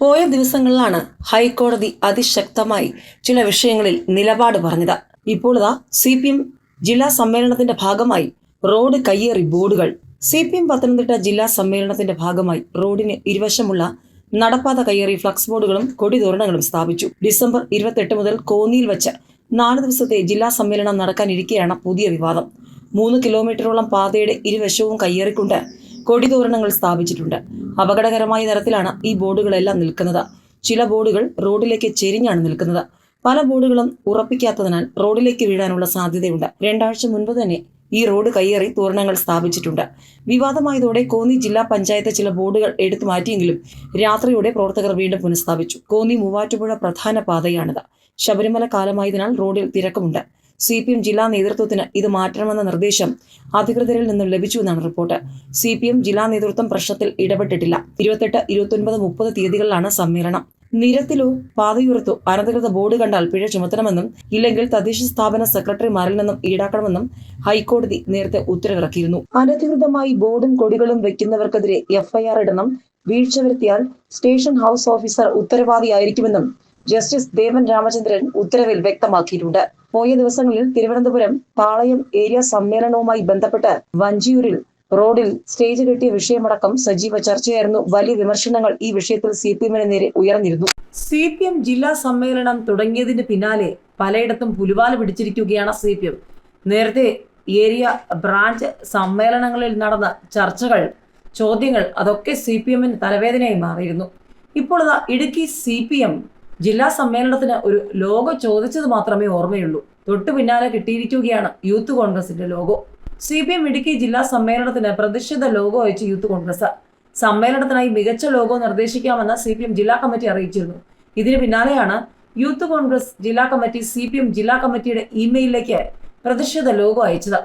പോയ ദിവസങ്ങളിലാണ് ഹൈക്കോടതി അതിശക്തമായി ചില വിഷയങ്ങളിൽ നിലപാട് പറഞ്ഞത്. ഇപ്പോൾ ഇതാ സി പി എം ജില്ലാ സമ്മേളനത്തിന്റെ ഭാഗമായി റോഡ് കയ്യേറി ബോർഡുകൾ. സി പി എം പത്തനംതിട്ട ജില്ലാ സമ്മേളനത്തിന്റെ ഭാഗമായി റോഡിന് ഇരുവശമുള്ള നടപ്പാത കയ്യേറി ഫ്ലക്സ് ബോർഡുകളും കൊടിതോരണങ്ങളും സ്ഥാപിച്ചു. ഡിസംബർ ഇരുപത്തെട്ട് മുതൽ കോന്നിയിൽ വെച്ച് നാല് ദിവസത്തെ ജില്ലാ സമ്മേളനം നടക്കാനിരിക്കെയാണ് പുതിയ വിവാദം. മൂന്ന് കിലോമീറ്ററോളം പാതയുടെ ഇരുവശവും കയ്യേറിക്കൊണ്ട് കൊടിതോരണങ്ങൾ സ്ഥാപിച്ചിട്ടുണ്ട്. അപകടകരമായ തരത്തിലാണ് ഈ ബോർഡുകളെല്ലാം നിൽക്കുന്നത്. ചില ബോർഡുകൾ റോഡിലേക്ക് ചെരിഞ്ഞാണ് നിൽക്കുന്നത്. പല ബോർഡുകളും ഉറപ്പിക്കാത്തതിനാൽ റോഡിലേക്ക് വീഴാനുള്ള സാധ്യതയുണ്ട്. രണ്ടാഴ്ച മുൻപ് തന്നെ ഈ റോഡ് കയ്യേറി തോരണങ്ങൾ സ്ഥാപിച്ചിട്ടുണ്ട്. വിവാദമായതോടെ കോന്നി ജില്ലാ പഞ്ചായത്ത് ചില ബോർഡുകൾ എടുത്തു മാറ്റിയെങ്കിലും രാത്രിയോടെ പ്രവർത്തകർ വീണ്ടും പുനഃസ്ഥാപിച്ചു. കോന്നി മൂവാറ്റുപുഴ പ്രധാന പാതയാണിത്. ശബരിമല കാലമായതിനാൽ റോഡിൽ തിരക്കുമുണ്ട്. സി പി എം ജില്ലാ നേതൃത്വത്തിന് ഇത് മാറ്റണമെന്ന നിർദ്ദേശം അധികൃതരിൽ നിന്നും ലഭിച്ചുവെന്നാണ് റിപ്പോർട്ട്. സി പി എം ജില്ലാ നേതൃത്വം പ്രശ്നത്തിൽ ഇടപെട്ടിട്ടില്ല. ഇരുപത്തെട്ട് ഇരുപത്തൊൻപത് മുപ്പത് തീയതികളിലാണ് സമ്മേളനം. നിരത്തിലോ പാതയുറത്തോ അനധികൃത ബോർഡ് കണ്ടാൽ പിഴ ചുമത്തണമെന്നും ഇല്ലെങ്കിൽ തദ്ദേശ സ്ഥാപന സെക്രട്ടറിമാരിൽ നിന്നും ഈടാക്കണമെന്നും ഹൈക്കോടതി നേരത്തെ ഉത്തരവിറക്കിയിരുന്നു. അനധികൃതമായി ബോർഡും കൊടികളും വെക്കുന്നവർക്കെതിരെ എഫ്ഐആർ ഇടണം വീഴ്ച വരുത്തിയാൽ സ്റ്റേഷൻ ഹൗസ് ഓഫീസർ ഉത്തരവാദിയായിരിക്കുമെന്നും ജസ്റ്റിസ് ദേവൻ രാമചന്ദ്രൻ ഉത്തരവിൽ വ്യക്തമാക്കിയിട്ടുണ്ട്. പോയ ദിവസങ്ങളിൽ തിരുവനന്തപുരം പാളയം ഏരിയ സമ്മേളനവുമായി ബന്ധപ്പെട്ട് വഞ്ചിയൂരിൽ റോഡിൽ സ്റ്റേജ് കെട്ടിയ വിഷയമടക്കം സജീവ ചർച്ചയായിരുന്നു. വലിയ വിമർശനങ്ങൾ ഈ വിഷയത്തിൽ സി പി എമ്മിന് നേരെ ഉയർന്നിരുന്നു. സി പി എം ജില്ലാ സമ്മേളനം തുടങ്ങിയതിന് പിന്നാലെ പലയിടത്തും പുലിവാല പിടിച്ചിരിക്കുകയാണ് സി പി എം. നേരത്തെ ഏരിയ ബ്രാഞ്ച് സമ്മേളനങ്ങളിൽ നടന്ന ചർച്ചകൾ ചോദ്യങ്ങൾ അതൊക്കെ സി പി എമ്മിന് തലവേദനയായി മാറിയിരുന്നു. ഇപ്പോൾ ഇടുക്കി സി പി എം ജില്ലാ സമ്മേളനത്തിന് ഒരു ലോഗോ ചോദിച്ചത് മാത്രമേ ഓർമ്മയുള്ളൂ. തൊട്ടു പിന്നാലെ കിട്ടിയിരിക്കുകയാണ് യൂത്ത് കോൺഗ്രസിന്റെ logo. C P M Idukki ജില്ലാ സമ്മേളനത്തിന് പ്രതിഷേധ ലോഗോ അയച്ച് യൂത്ത് കോൺഗ്രസ്. സമ്മേളനത്തിനായി മികച്ച ലോഗോ നിർദ്ദേശിക്കാമെന്ന് സി പി എം ജില്ലാ കമ്മിറ്റി അറിയിച്ചിരുന്നു. ഇതിന് പിന്നാലെയാണ് യൂത്ത് കോൺഗ്രസ് ജില്ലാ കമ്മിറ്റി സി പി എം ജില്ലാ കമ്മിറ്റിയുടെ ഇമെയിലിലേക്ക് പ്രതിഷേധ ലോഗോ അയച്ചത്.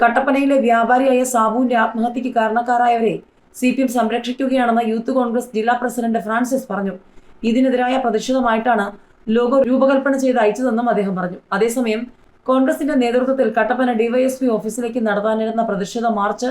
കട്ടപ്പനയിലെ വ്യാപാരിയായ സാബുവിന്റെ ആത്മഹത്യക്ക് കാരണക്കാരായവരെ സി പി എം സംരക്ഷിക്കുകയാണെന്ന് യൂത്ത് കോൺഗ്രസ് ജില്ലാ പ്രസിഡന്റ് ഫ്രാൻസിസ് പറഞ്ഞു. ഇതിനെതിരായ പ്രതിഷേധമായിട്ടാണ് ലോഗോ രൂപകൽപ്പന ചെയ്ത് അയച്ചതെന്നും അദ്ദേഹം പറഞ്ഞു. അതേസമയം കോൺഗ്രസിന്റെ നേതൃത്വത്തിൽ കട്ടപ്പന ഡിവൈഎസ്പി ഓഫീസിലേക്ക് നടത്താനിരുന്ന പ്രതിഷേധ മാർച്ച്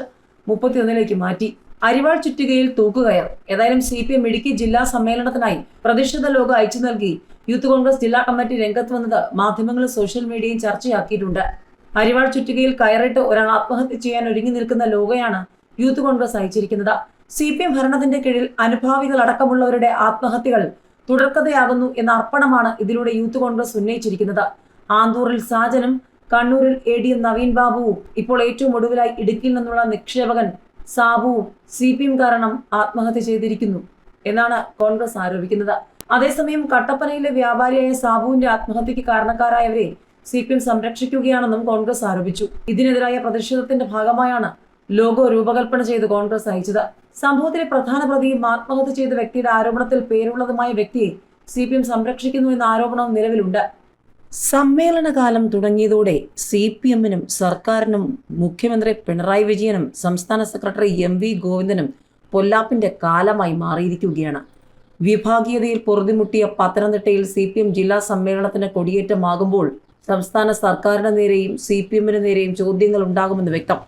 മുപ്പത്തിയൊന്നിലേക്ക് മാറ്റി. അരിവാൾ ചുറ്റികയിൽ തൂക്കുകയർ. ഏതായാലും സി പി എം ഇടുക്കി ജില്ലാ സമ്മേളനത്തിനായി പ്രതിഷേധ ലോഗോ അയച്ചു നൽകി. യൂത്ത് കോൺഗ്രസ് ജില്ലാ കമ്മിറ്റി രംഗത്ത് വന്നത് മാധ്യമങ്ങളും സോഷ്യൽ മീഡിയയും ചർച്ചയാക്കിയിട്ടുണ്ട്. അരിവാൾ ചുറ്റികയിൽ കയറിട്ട് ഒരാൾ ആത്മഹത്യ ചെയ്യാൻ ഒരുങ്ങി നിൽക്കുന്ന ലോഗോയാണ് യൂത്ത് കോൺഗ്രസ് അയച്ചിരിക്കുന്നത്. സി പി എം ഭരണത്തിന്റെ കീഴിൽ അനുഭാവികൾ അടക്കമുള്ളവരുടെ ആത്മഹത്യകൾ തുടർക്കഥയാകുന്നു എന്ന അർപ്പണമാണ് ഇതിലൂടെ യൂത്ത് കോൺഗ്രസ് ഉന്നയിച്ചിരിക്കുന്നത്. ആന്തൂറിൽ സാജനും കണ്ണൂരിൽ എ ഡി എം നവീൻ ബാബുവും ഇപ്പോൾ ഏറ്റവും ഒടുവിലായി ഇടുക്കിയിൽ നിന്നുള്ള നിക്ഷേപകൻ സാബുവും സി പി എം കാരണം ആത്മഹത്യ ചെയ്തിരിക്കുന്നു എന്നാണ് കോൺഗ്രസ് ആരോപിക്കുന്നത്. അതേസമയം കട്ടപ്പനയിലെ വ്യാപാരിയായ സാബുവിന്റെ ആത്മഹത്യക്ക് കാരണക്കാരായവരെ സി പി എം സംരക്ഷിക്കുകയാണെന്നും കോൺഗ്രസ് ആരോപിച്ചു. ഇതിനെതിരായ പ്രതിഷേധത്തിന്റെ ഭാഗമായാണ് ലോഗോ രൂപകൽപ്പന ചെയ്ത് കോൺഗ്രസ് അയച്ചത് സംഭവത്തിലെ പ്രധാന പ്രതിയും ആത്മഹത്യ ചെയ്ത വ്യക്തിയുടെ ആരോപണത്തിൽ പേരുള്ളതുമായ വ്യക്തിയെ സി പി എം സംരക്ഷിക്കുന്നു എന്ന ആരോപണവും നിലവിലുണ്ട്. സമ്മേളനകാലം തുടങ്ങിയതോടെ സി പി എമ്മിനും സർക്കാരിനും മുഖ്യമന്ത്രി പിണറായി വിജയനും സംസ്ഥാന സെക്രട്ടറി എം വി ഗോവിന്ദനും പൊല്ലാപ്പിന്റെ കാലമായി മാറിയിരിക്കുകയാണ്. വിഭാഗീയതയിൽ പൊറുതിമുട്ടിയ പത്തനംതിട്ടയിൽ സി പി എം ജില്ലാ സമ്മേളനത്തിന് കൊടിയേറ്റമാകുമ്പോൾ സംസ്ഥാന സർക്കാരിന് നേരെയും സി പി എമ്മിന് നേരെയും ചോദ്യങ്ങൾ ഉണ്ടാകുമെന്ന് വ്യക്തം.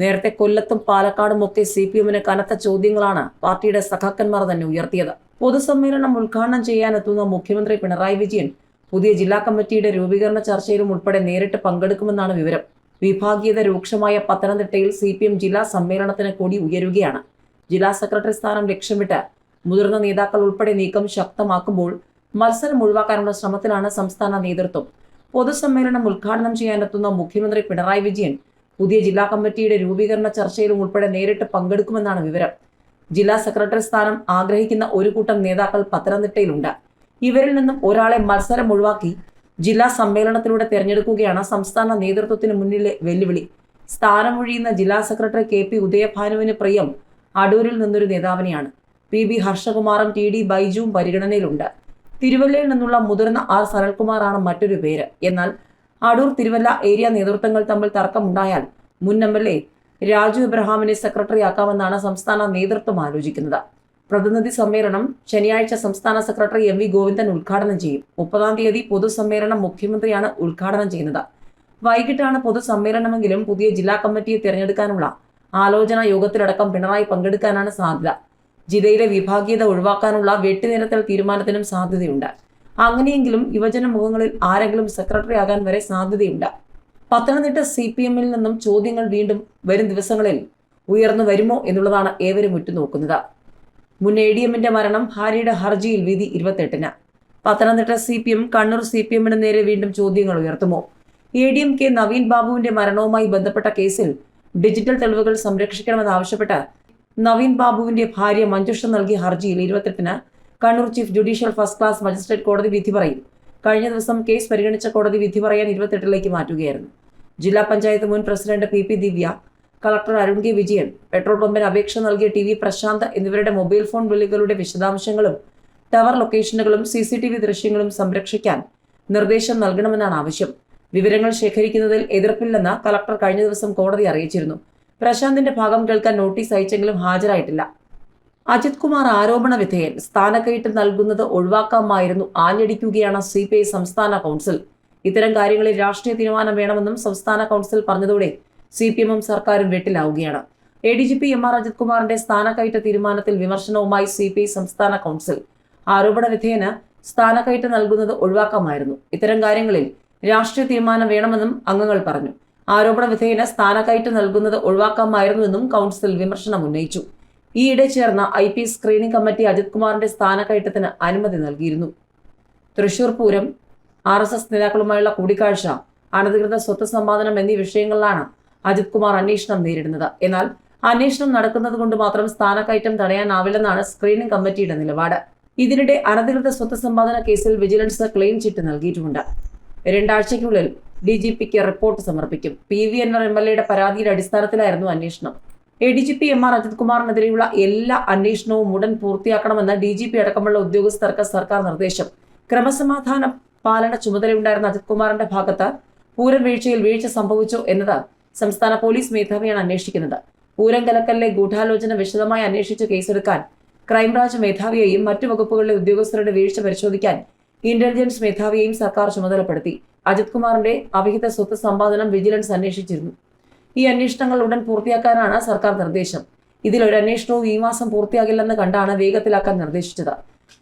നേരത്തെ കൊല്ലത്തും പാലക്കാടും ഒക്കെ സി പി എമ്മിന് കനത്ത ചോദ്യങ്ങളാണ് പാർട്ടിയുടെ സഖാക്കന്മാർ തന്നെ ഉയർത്തിയത്. പൊതുസമ്മേളനം ഉദ്ഘാടനം ചെയ്യാനെത്തുന്ന മുഖ്യമന്ത്രി പിണറായി വിജയൻ പുതിയ ജില്ലാ കമ്മിറ്റിയുടെ രൂപീകരണ ചർച്ചയിലും ഉൾപ്പെടെ നേരിട്ട് പങ്കെടുക്കുമെന്നാണ് വിവരം. വിഭാഗീയത രൂക്ഷമായ പത്തനംതിട്ടയിൽ സി പി എം ജില്ലാ സമ്മേളനത്തിന് കൂടി ഉയരുകയാണ്. ജില്ലാ സെക്രട്ടറി സ്ഥാനം ലക്ഷ്യമിട്ട് മുതിർന്ന നേതാക്കൾ ഉൾപ്പെടെ നീക്കം ശക്തമാക്കുമ്പോൾ മത്സരം ഒഴിവാക്കാനുള്ള ശ്രമത്തിലാണ് സംസ്ഥാന നേതൃത്വം. പൊതുസമ്മേളനം ഉദ്ഘാടനം ചെയ്യാനെത്തുന്ന മുഖ്യമന്ത്രി പിണറായി വിജയൻ പുതിയ ജില്ലാ കമ്മിറ്റിയുടെ രൂപീകരണ ചർച്ചയിലും ഉൾപ്പെടെ നേരിട്ട് പങ്കെടുക്കുമെന്നാണ് വിവരം. ജില്ലാ സെക്രട്ടറി സ്ഥാനം ആഗ്രഹിക്കുന്ന ഒരു കൂട്ടം നേതാക്കൾ പത്തനംതിട്ടയിലുണ്ട്. ഇവരിൽ നിന്നും ഒരാളെ മത്സരം ഒഴിവാക്കി ജില്ലാ സമ്മേളനത്തിലൂടെ തെരഞ്ഞെടുക്കുകയാണ് സംസ്ഥാന നേതൃത്വത്തിന് മുന്നിലെ വെല്ലുവിളി. സ്ഥാനമൊഴിയുന്ന ജില്ലാ സെക്രട്ടറി കെ പി ഉദയഭാനുവിന് പ്രിയം അടൂരിൽ നിന്നൊരു നേതാവിനെയാണ്. പി ബി ഹർഷകുമാറും ടി ഡി ബൈജുവും പരിഗണനയിലുണ്ട്. തിരുവല്ലയിൽ നിന്നുള്ള മുതിർന്ന ആർ സനൽകുമാറാണ് മറ്റൊരു പേര്. എന്നാൽ അടൂർ തിരുവല്ല ഏരിയ നേതൃത്വങ്ങൾ തമ്മിൽ തർക്കമുണ്ടായാൽ മുൻ എം എൽ എ രാജു ഇബ്രഹാമിനെ സെക്രട്ടറിയാക്കാമെന്നാണ് സംസ്ഥാന നേതൃത്വം ആലോചിക്കുന്നത്. പ്രതിനിധി സമ്മേളനം ശനിയാഴ്ച സംസ്ഥാന സെക്രട്ടറി എം വി ഗോവിന്ദൻ ഉദ്ഘാടനം ചെയ്യും. മുപ്പതാം തീയതി പൊതുസമ്മേളനം മുഖ്യമന്ത്രിയാണ് ഉദ്ഘാടനം ചെയ്യുന്നത്. വൈകിട്ടാണ് പൊതുസമ്മേളനമെങ്കിലും പുതിയ ജില്ലാ കമ്മിറ്റിയെ തിരഞ്ഞെടുക്കാനുള്ള ആലോചനാ യോഗത്തിലടക്കം പിണറായി പങ്കെടുക്കാനാണ് സാധ്യത. ജില്ലയിലെ വിഭാഗീയത ഒഴിവാക്കാനുള്ള വെട്ടിനിരത്തൽ തീരുമാനത്തിനും സാധ്യതയുണ്ട്. അങ്ങനെയെങ്കിലും യുവജന മുഖങ്ങളിൽ ആരെങ്കിലും സെക്രട്ടറി ആകാൻ വരെ സാധ്യതയുണ്ട്. പത്തനംതിട്ട സി പി എമ്മിൽ നിന്നും ചോദ്യങ്ങൾ വീണ്ടും വരും ദിവസങ്ങളിൽ ഉയർന്നു വരുമോ എന്നുള്ളതാണ് ഏവരും ഉറ്റുനോക്കുന്നത്. മുൻ എ ഡി എമ്മിന്റെ മരണം ഭാര്യയുടെ ഹർജിയിൽ വിധി ഇരുപത്തെട്ടിന്. Pathanamthitta C P M Kannur C P എമ്മിന് നേരെ വീണ്ടും ചോദ്യങ്ങൾ ഉയർത്തുമോ? A D M K Naveen ബാബുവിന്റെ മരണവുമായി ബന്ധപ്പെട്ട കേസിൽ ഡിജിറ്റൽ തെളിവുകൾ സംരക്ഷിക്കണമെന്നാവശ്യപ്പെട്ട് നവീൻ ബാബുവിന്റെ ഭാര്യ മഞ്ജുഷ നൽകിയ ഹർജിയിൽ ഇരുപത്തെട്ടിന് Kannur chief judicial first class magistrate കോടതി വിധി പറയും. കഴിഞ്ഞ ദിവസം കേസ് പരിഗണിച്ച കോടതി വിധി പറയാൻ ഇരുപത്തെട്ടിലേക്ക് മാറ്റുകയായിരുന്നു. ജില്ലാ പഞ്ചായത്ത് മുൻ president P P Divya collector Arun K Vijayan petrol പമ്പിന് അപേക്ഷ നൽകിയ ടി വി പ്രശാന്ത് എന്നിവരുടെ മൊബൈൽ ഫോൺ വിളികളുടെ വിശദാംശങ്ങളും ടവർ ലൊക്കേഷനുകളും സി സി ടി വി ദൃശ്യങ്ങളും സംരക്ഷിക്കാൻ നിർദ്ദേശം നൽകണമെന്നാണ് ആവശ്യം. വിവരങ്ങൾ ശേഖരിക്കുന്നതിൽ എതിർപ്പില്ലെന്ന് കളക്ടർ കഴിഞ്ഞ ദിവസം കോടതി അറിയിച്ചിരുന്നു. പ്രശാന്തിന്റെ ഭാഗം കേൾക്കാൻ നോട്ടീസ് അയച്ചെങ്കിലും ഹാജരായിട്ടില്ല. അജിത് കുമാർ ആരോപണ വിധേയൻ സ്ഥാനക്കയറ്റം നൽകുന്നത് ഒഴിവാക്കാമായിരുന്നു. ആഞ്ഞടിക്കുകയാണ് സി പി ഐ സംസ്ഥാന കൗൺസിൽ. ഇത്തരം കാര്യങ്ങളിൽ രാഷ്ട്രീയ തീരുമാനം വേണമെന്നും സംസ്ഥാന കൗൺസിൽ പറഞ്ഞതോടെ സി പി എമ്മും സർക്കാരും വെട്ടിലാവുകയാണ്. A D G P M R Ajith കുമാറിന്റെ സ്ഥാനക്കയറ്റ തീരുമാനത്തിൽ വിമർശനവുമായി സി പി ഐ സംസ്ഥാന കൗൺസിൽ. ആരോപണ വിധേയന് സ്ഥാനക്കയറ്റം നൽകുന്നത് ഒഴിവാക്കാമായിരുന്നു. ഇത്തരം കാര്യങ്ങളിൽ രാഷ്ട്രീയ തീരുമാനം വേണമെന്നും അംഗങ്ങൾ പറഞ്ഞു. ആരോപണ വിധേയന് സ്ഥാനക്കയറ്റം നൽകുന്നത് ഒഴിവാക്കാമായിരുന്നുവെന്നും കൗൺസിൽ വിമർശനം ഉന്നയിച്ചു. ഈയിടെ ചേർന്ന I P screening committee Ajith കുമാറിന്റെ സ്ഥാനക്കയറ്റത്തിന് അനുമതി നൽകിയിരുന്നു. Thrissur Pooram R S S നേതാക്കളുമായുള്ള കൂടിക്കാഴ്ച അനധികൃത സ്വത്ത് സമ്പാദനം എന്നീ വിഷയങ്ങളിലാണ് അജിത് കുമാർ അന്വേഷണം നേരിടുന്നത്. എന്നാൽ അന്വേഷണം നടക്കുന്നത് കൊണ്ട് മാത്രം സ്ഥാനക്കയറ്റം തടയാനാവില്ലെന്നാണ് സ്ക്രീനിംഗ് കമ്മിറ്റിയുടെ നിലപാട്. ഇതിനിടെ അനധികൃത സ്വത്ത് സമ്പാദന കേസിൽ വിജിലൻസ് ക്ലെയിം ചിറ്റ് നൽകിയിട്ടുമുണ്ട് രണ്ടാഴ്ചയ്ക്കുള്ളിൽ ഡി ജി പിക്ക് റിപ്പോർട്ട് സമർപ്പിക്കും. P V Anvar M L എയുടെ പരാതിയുടെ അടിസ്ഥാനത്തിലായിരുന്നു അന്വേഷണം. A D G P M R Ajith കുമാറിനെതിരെയുള്ള എല്ലാ അന്വേഷണവും ഉടൻ പൂർത്തിയാക്കണമെന്ന് ഡി ജി പി അടക്കമുള്ള ഉദ്യോഗസ്ഥർക്ക് സർക്കാർ നിർദ്ദേശം. ക്രമസമാധാന പാലന ചുമതലയുണ്ടായിരുന്ന അജിത് കുമാറിന്റെ ഭാഗത്ത് പൂരം വീഴ്ചയിൽ വീഴ്ച സംഭവിച്ചോ എന്നത് സംസ്ഥാന പോലീസ് മേധാവിയാണ് അന്വേഷിക്കുന്നത്. പൂരം കലക്കലിലെ ഗൂഢാലോചന വിശദമായി അന്വേഷിച്ച് കേസെടുക്കാൻ ക്രൈംബ്രാഞ്ച് മേധാവിയെയും മറ്റു വകുപ്പുകളിലെ ഉദ്യോഗസ്ഥരുടെ വീഴ്ച പരിശോധിക്കാൻ ഇന്റലിജൻസ് മേധാവിയെയും സർക്കാർ ചുമതലപ്പെടുത്തി. അജിത് കുമാറിന്റെ അവിഹിത സ്വത്ത് സമ്പാദനം വിജിലൻസ് അന്വേഷിച്ചിരുന്നു. ഈ അന്വേഷണങ്ങൾ ഉടൻ പൂർത്തിയാക്കാനാണ് സർക്കാർ നിർദ്ദേശം. ഇതിൽ ഒരു അന്വേഷണവും ഈ മാസം പൂർത്തിയാകില്ലെന്ന് കണ്ടാണ് വേഗത്തിലാക്കാൻ നിർദ്ദേശിച്ചത്.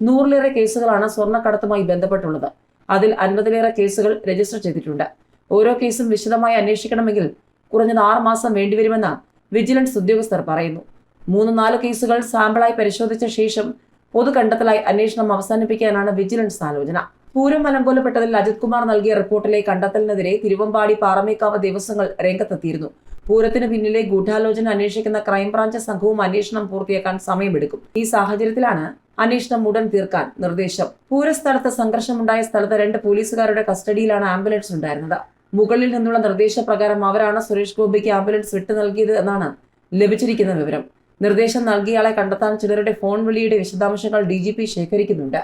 നൂറിലേറെ കേസുകളാണ് സ്വർണക്കടത്തുമായി ബന്ധപ്പെട്ടുള്ളത്. അതിൽ അൻപതിലേറെ കേസുകൾ രജിസ്റ്റർ ചെയ്തിട്ടുണ്ട്. ഓരോ കേസും വിശദമായി അന്വേഷിക്കണമെങ്കിൽ കുറഞ്ഞത് ആറ് മാസം വേണ്ടിവരുമെന്ന് വിജിലൻസ് ഉദ്യോഗസ്ഥർ പറയുന്നു. മൂന്ന് നാല് കേസുകൾ സാമ്പിളായി പരിശോധിച്ച ശേഷം പൊതു കണ്ടെത്തലായി അന്വേഷണം അവസാനിപ്പിക്കാനാണ് വിജിലൻസ് ആലോചന. പൂരം അലങ്കോലപ്പെട്ടതിൽ അജിത് കുമാർ നൽകിയ റിപ്പോർട്ടിലെ കണ്ടെത്തലിനെതിരെ തിരുവമ്പാടി പാറമേക്കാവ് ദിവസങ്ങൾ രംഗത്തെത്തിയിരുന്നു. പൂരത്തിന് പിന്നിലെ ഗൂഢാലോചന അന്വേഷിക്കുന്ന ക്രൈംബ്രാഞ്ച് സംഘവും അന്വേഷണം പൂർത്തിയാക്കാൻ സമയമെടുക്കും. ഈ സാഹചര്യത്തിലാണ് അന്വേഷണം ഉടൻ തീർക്കാൻ നിർദ്ദേശം. പൂരസ്ഥലത്ത് സംഘർഷമുണ്ടായ സ്ഥലത്ത് രണ്ട് പോലീസുകാരുടെ കസ്റ്റഡിയിലാണ് ആംബുലൻസ് ഉണ്ടായിരുന്നത്. മുകളിൽ നിന്നുള്ള നിർദ്ദേശപ്രകാരം അവരാണ് സുരേഷ് ഗോപിക്ക് ആംബുലൻസ് വിട്ടു നൽകിയത് എന്നാണ് ലഭിച്ചിരിക്കുന്ന വിവരം. നിർദ്ദേശം നൽകിയയാളെ കണ്ടെത്താൻ ചിലരുടെ ഫോൺ വിളിയുടെ വിശദാംശങ്ങൾ ഡി ശേഖരിക്കുന്നുണ്ട്.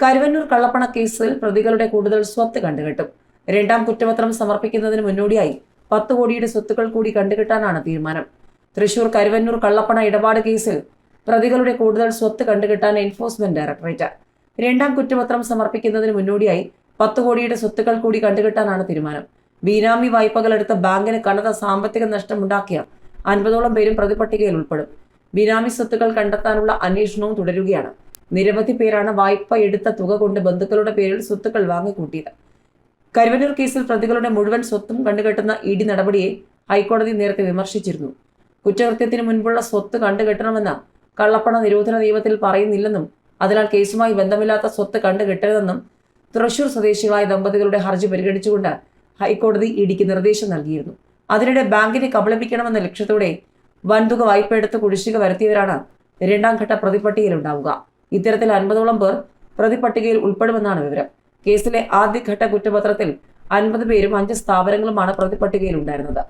കരുവന്നൂർ കള്ളപ്പണ കേസിൽ പ്രതികളുടെ കൂടുതൽ സ്വത്ത് കണ്ടുകെട്ടും. രണ്ടാം കുറ്റപത്രം സമർപ്പിക്കുന്നതിന് മുന്നോടിയായി പത്ത് കോടിയുടെ സ്വത്തുക്കൾ കൂടി കണ്ടുകെട്ടാനാണ് തീരുമാനം. തൃശൂർ കരുവന്നൂർ കള്ളപ്പണ ഇടപാട് കേസിൽ പ്രതികളുടെ കൂടുതൽ സ്വത്ത് കണ്ടുകെട്ടാൻ എൻഫോഴ്സ്മെന്റ് ഡയറക്ടറേറ്റ് രണ്ടാം കുറ്റപത്രം സമർപ്പിക്കുന്നതിന് മുന്നോടിയായി പത്ത് കോടിയുടെ സ്വത്തുക്കൾ കൂടി കണ്ടുകെട്ടാനാണ് തീരുമാനം. ബീനാമി വായ്പകൾ എടുത്ത ബാങ്കിന് കനത്ത സാമ്പത്തിക നഷ്ടമുണ്ടാക്കിയ അൻപതോളം പേരും പ്രതിപട്ടികയിൽ ഉൾപ്പെടും. ബിനാമി സ്വത്തുക്കൾ കണ്ടെത്താനുള്ള അന്വേഷണവും തുടരുകയാണ്. നിരവധി പേരാണ് വായ്പ എടുത്ത തുക കൊണ്ട് ബന്ധുക്കളുടെ പേരിൽ സ്വത്തുക്കൾ വാങ്ങിക്കൂട്ടിയത്. കരുവന്നൂർ കേസിൽ പ്രതികളുടെ മുഴുവൻ സ്വത്തും കണ്ടുകെട്ടുന്ന ഇ ഡി നടപടിയെ ഹൈക്കോടതി നേരത്തെ വിമർശിച്ചിരുന്നു. കുറ്റകൃത്യത്തിന് മുൻപുള്ള സ്വത്ത് കണ്ടുകെട്ടണമെന്ന കള്ളപ്പണ നിരോധന നിയമത്തിൽ പറയുന്നില്ലെന്നും അതിനാൽ കേസുമായി ബന്ധമില്ലാത്ത സ്വത്ത് കണ്ടുകെട്ടരുതെന്നും തൃശൂർ സ്വദേശികളായ ദമ്പതികളുടെ ഹർജി പരിഗണിച്ചുകൊണ്ട് ഹൈക്കോടതി ഇടിക്ക് നിർദ്ദേശം നൽകിയിരുന്നു. അതിനിടെ ബാങ്കിനെ കബളിപ്പിക്കണമെന്ന ലക്ഷ്യത്തോടെ വൻതുക വായ്പ എടുത്ത് കുടിശ്ശിക വരുത്തിയവരാണ് രണ്ടാം ഘട്ട പ്രതിപട്ടികയിലുണ്ടാവുക. ഇത്തരത്തിൽ അൻപതോളം പേർ പ്രതിപട്ടികയിൽ ഉൾപ്പെടുമെന്നാണ് വിവരം. കേസിലെ ആദ്യഘട്ട കുറ്റപത്രത്തിൽ അൻപത് പേരും അഞ്ച് സ്ഥാപനങ്ങളുമാണ് പ്രതിപട്ടികയിൽ ഉണ്ടായിരുന്നത്.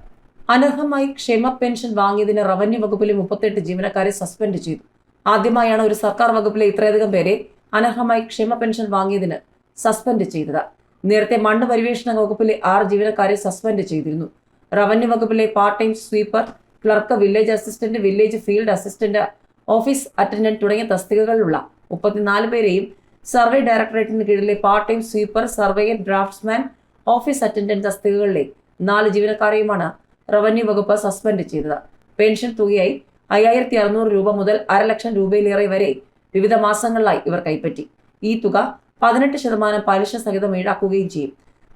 അനർഹമായി ക്ഷേമ പെൻഷൻ വാങ്ങിയതിന് റവന്യൂ വകുപ്പിലെ മുപ്പത്തെട്ട് ജീവനക്കാരെ സസ്പെൻഡ് ചെയ്തു. ആദ്യമായാണ് ഒരു സർക്കാർ വകുപ്പിലെ ഇത്രയധികം പേരെ അനർഹമായി ക്ഷേമ പെൻഷൻ വാങ്ങിയതിന് സസ്പെൻഡ് ചെയ്തത്. നേരത്തെ മണ്ണ് പരിവേഷണ വകുപ്പിലെ ആറ് ജീവനക്കാരെ സസ്പെൻഡ് ചെയ്തിരുന്നു. റവന്യൂ വകുപ്പിലെ part time sweeper clerk village assistant village field assistant office attendant തുടങ്ങിയ തസ്തികകളിലുള്ള മുപ്പത്തിനാല് പേരെയും സർവേ ഡയറക്ടറേറ്റിന് കീഴിലെ part time sweeper surveyor draftsman office attendant തസ്തികകളിലെ നാല് ജീവനക്കാരെയുമാണ് റവന്യൂ വകുപ്പ് സസ്പെൻഡ് ചെയ്തത്. പെൻഷൻ തുകയായി അയ്യായിരത്തി അറുന്നൂറ് രൂപ മുതൽ അരലക്ഷം രൂപയിലേറെ വരെ വിവിധ മാസങ്ങളിലായി ഇവർ കൈപ്പറ്റി. ഈ തുക പതിനെട്ട് ശതമാനം പലിശ സഹിതം ഈടാക്കുകയും ചെയ്യും.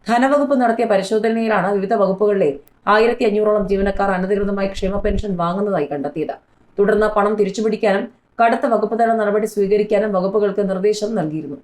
ധനവകുപ്പ് നടത്തിയ പരിശോധനയിലാണ് വിവിധ വകുപ്പുകളിലെ ആയിരത്തി അഞ്ഞൂറോളം ജീവനക്കാർ അനധികൃതമായി ക്ഷേമ പെൻഷൻ വാങ്ങുന്നതായി കണ്ടെത്തിയത്. തുടർന്ന് പണം തിരിച്ചുപിടിക്കാനും കടുത്ത വകുപ്പ് നടപടി സ്വീകരിക്കാനും വകുപ്പുകൾക്ക് നിർദ്ദേശം നൽകിയിരുന്നു